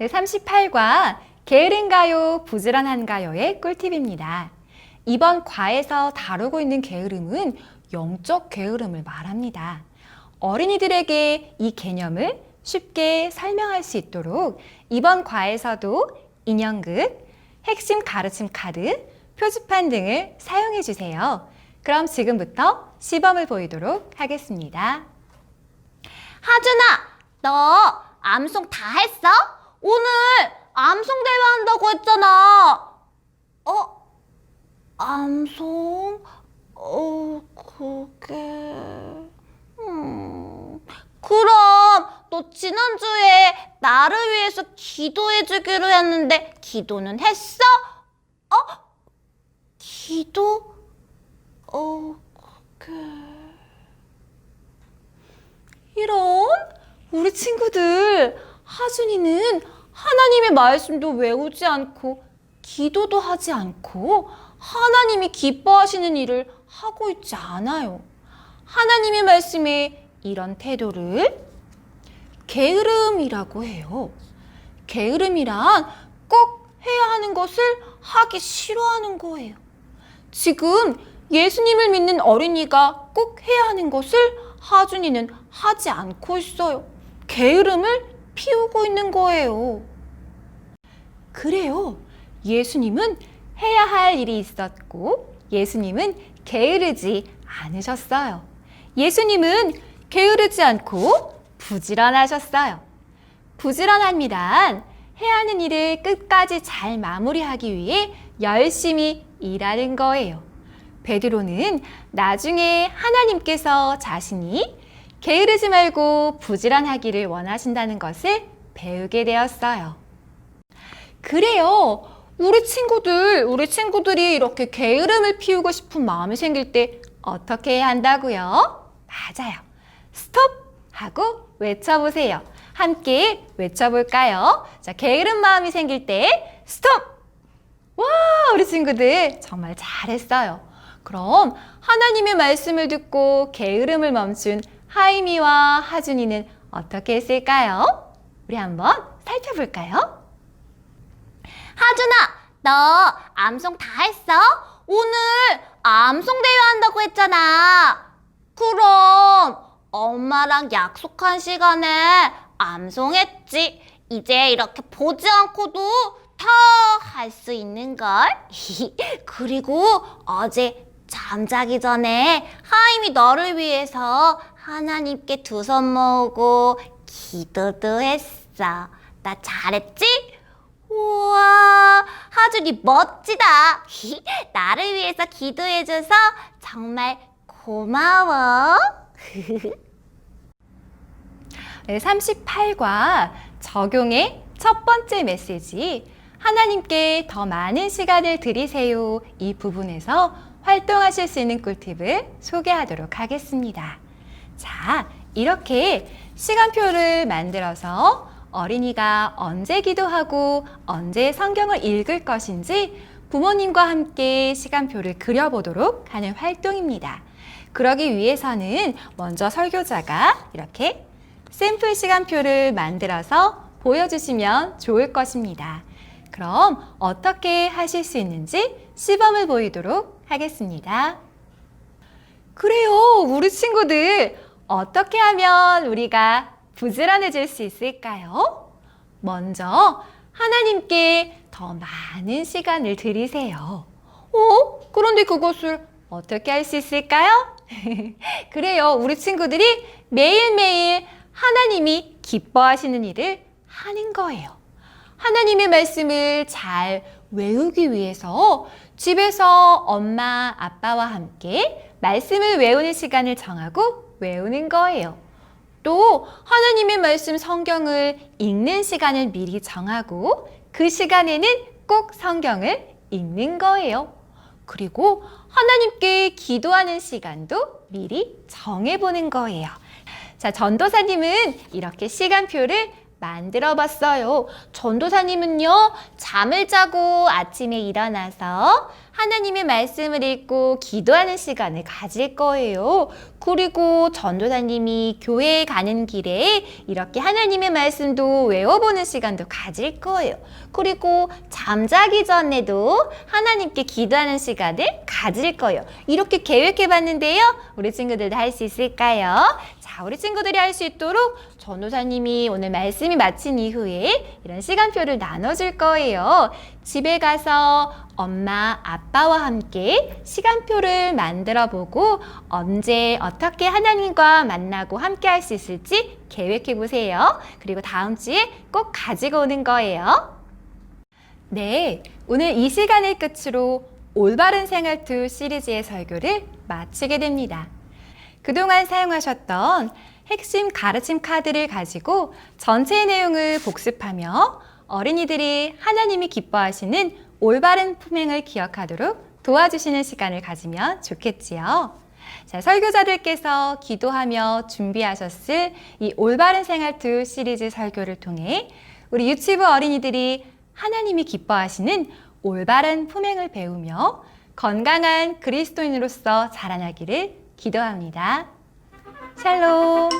38과 게으른가요, 부지런한가요의 꿀팁입니다. 이번 과에서 다루고 있는 게으름은 영적 게으름을 말합니다. 어린이들에게 이 개념을 쉽게 설명할 수 있도록 이번 과에서도 인형극, 핵심 가르침 카드, 표지판 등을 사용해 주세요. 그럼 지금부터 시범을 보이도록 하겠습니다. 하준아, 너 암송 다 했어? 오늘 암송 대회 한다고 했잖아. 어? 암송? 어, 그게... 음... 그럼 너 지난주에 나를 위해서 기도해주기로 했는데 기도는 했어? 어? 기도? 어, 그게... 이런 우리 친구들 하준이는 하나님의 말씀도 외우지 않고 기도도 하지 않고 하나님이 기뻐하시는 일을 하고 있지 않아요. 하나님의 말씀에 이런 태도를 게으름이라고 해요. 게으름이란 꼭 해야 하는 것을 하기 싫어하는 거예요. 지금 예수님을 믿는 어린이가 꼭 해야 하는 것을 하준이는 하지 않고 있어요. 게으름을 피우고 있는 거예요. 그래요. 예수님은 해야 할 일이 있었고 예수님은 게으르지 않으셨어요. 예수님은 게으르지 않고 부지런하셨어요. 부지런합니다. 해야 하는 일을 끝까지 잘 마무리하기 위해 열심히 일하는 거예요. 베드로는 나중에 하나님께서 자신이 게으르지 말고 부지런하기를 원하신다는 것을 배우게 되었어요. 그래요. 우리 친구들, 우리 친구들이 이렇게 게으름을 피우고 싶은 마음이 생길 때 어떻게 해야 한다고요? 맞아요. 스톱! 하고 외쳐보세요. 함께 외쳐볼까요? 자, 게으른 마음이 생길 때 스톱! 와, 우리 친구들 정말 잘했어요. 그럼 하나님의 말씀을 듣고 게으름을 멈춘 하이미와 하준이는 어떻게 했을까요? 우리 한번 살펴볼까요? 하준아, 너 암송 다 했어? 오늘 암송 대회 한다고 했잖아. 그럼 엄마랑 약속한 시간에 암송했지. 이제 이렇게 보지 않고도 다 할 수 있는 걸. 그리고 어제 잠자기 전에 하임이 너를 위해서 하나님께 두 손 모으고 기도도 했어. 나 잘했지? 우와, 하준이 멋지다. 나를 위해서 기도해줘서 정말 고마워. 네, 38과 적용의 첫 번째 메시지. 하나님께 더 많은 시간을 드리세요. 이 부분에서 활동하실 수 있는 꿀팁을 소개하도록 하겠습니다. 자, 이렇게 시간표를 만들어서 어린이가 언제 기도하고 언제 성경을 읽을 것인지 부모님과 함께 시간표를 그려보도록 하는 활동입니다. 그러기 위해서는 먼저 설교자가 이렇게 샘플 시간표를 만들어서 보여주시면 좋을 것입니다. 그럼 어떻게 하실 수 있는지 시범을 보이도록 하겠습니다. 그래요, 우리 친구들. 어떻게 하면 우리가 부지런해질 수 있을까요? 먼저 하나님께 더 많은 시간을 드리세요. 어? 그런데 그것을 어떻게 할 수 있을까요? 그래요. 우리 친구들이 매일매일 하나님이 기뻐하시는 일을 하는 거예요. 하나님의 말씀을 잘 외우기 위해서 집에서 엄마, 아빠와 함께 말씀을 외우는 시간을 정하고 외우는 거예요. 또 하나님의 말씀 성경을 읽는 시간을 미리 정하고 그 시간에는 꼭 성경을 읽는 거예요. 그리고 하나님께 기도하는 시간도 미리 정해보는 거예요. 자, 전도사님은 이렇게 시간표를 만들어 봤어요. 전도사님은요, 잠을 자고 아침에 일어나서 하나님의 말씀을 읽고 기도하는 시간을 가질 거예요. 그리고 전도사님이 교회에 가는 길에 이렇게 하나님의 말씀도 외워보는 시간도 가질 거예요. 그리고 잠자기 전에도 하나님께 기도하는 시간을 가질 거예요. 이렇게 계획해 봤는데요. 우리 친구들도 할 수 있을까요? 자, 우리 친구들이 할 수 있도록 전도사님이 오늘 말씀이 마친 이후에 이런 시간표를 나눠줄 거예요. 집에 가서 엄마, 아빠와 함께 시간표를 만들어 보고 언제 어떻게 하나님과 만나고 함께 할 수 있을지 계획해 보세요. 그리고 다음 주에 꼭 가지고 오는 거예요. 네, 오늘 이 시간을 끝으로 올바른 생활 투 시리즈의 설교를 마치게 됩니다. 그동안 사용하셨던 핵심 가르침 카드를 가지고 전체 내용을 복습하며 어린이들이 하나님이 기뻐하시는 올바른 품행을 기억하도록 도와주시는 시간을 가지면 좋겠지요. 자, 설교자들께서 기도하며 준비하셨을 이 올바른 생활 투 시리즈 설교를 통해 우리 유치부 어린이들이 하나님이 기뻐하시는 올바른 품행을 배우며 건강한 그리스도인으로서 자라나기를 기도합니다. 샬롬.